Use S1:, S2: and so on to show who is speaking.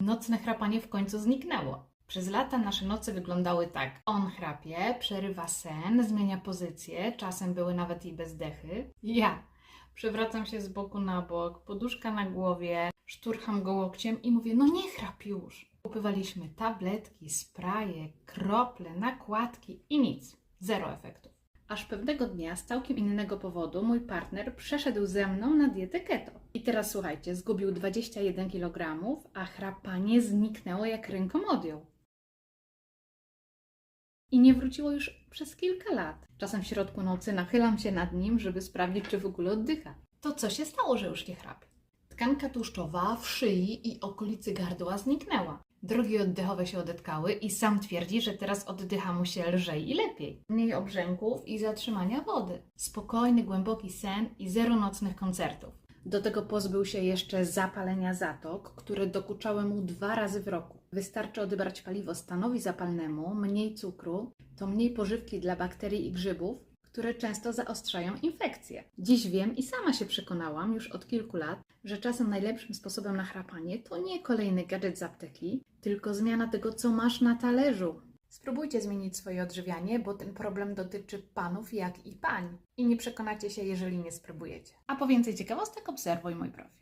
S1: Nocne chrapanie w końcu zniknęło. Przez lata nasze noce wyglądały tak. On chrapie, przerywa sen, zmienia pozycję, czasem były nawet i bezdechy. Ja przewracam się z boku na bok, poduszka na głowie, szturcham go łokciem i mówię, no nie chrap już. Kupywaliśmy tabletki, spraje, krople, nakładki i nic. Zero efektów. Aż pewnego dnia z całkiem innego powodu mój partner przeszedł ze mną na dietę keto. I teraz słuchajcie, zgubił 21 kg, a chrapanie zniknęło jak ręką odjął. I nie wróciło już przez kilka lat. Czasem w środku nocy nachylam się nad nim, żeby sprawdzić, czy w ogóle oddycha. To co się stało, że już nie chrapie? Tkanka tłuszczowa w szyi i okolicy gardła zniknęła. Drogi oddechowe się odetkały i sam twierdzi, że teraz oddycha mu się lżej i lepiej. Mniej obrzęków i zatrzymania wody. Spokojny, głęboki sen i zero nocnych koncertów. Do tego pozbył się jeszcze zapalenia zatok, które dokuczały mu dwa razy w roku. Wystarczy odebrać paliwo stanowi zapalnemu, mniej cukru, to mniej pożywki dla bakterii i grzybów, które często zaostrzają infekcje. Dziś wiem i sama się przekonałam już od kilku lat, że czasem najlepszym sposobem na chrapanie to nie kolejny gadżet z apteki, tylko zmiana tego, co masz na talerzu. Spróbujcie zmienić swoje odżywianie, bo ten problem dotyczy panów jak i pań. I nie przekonacie się, jeżeli nie spróbujecie. A po więcej ciekawostek obserwuj mój profil.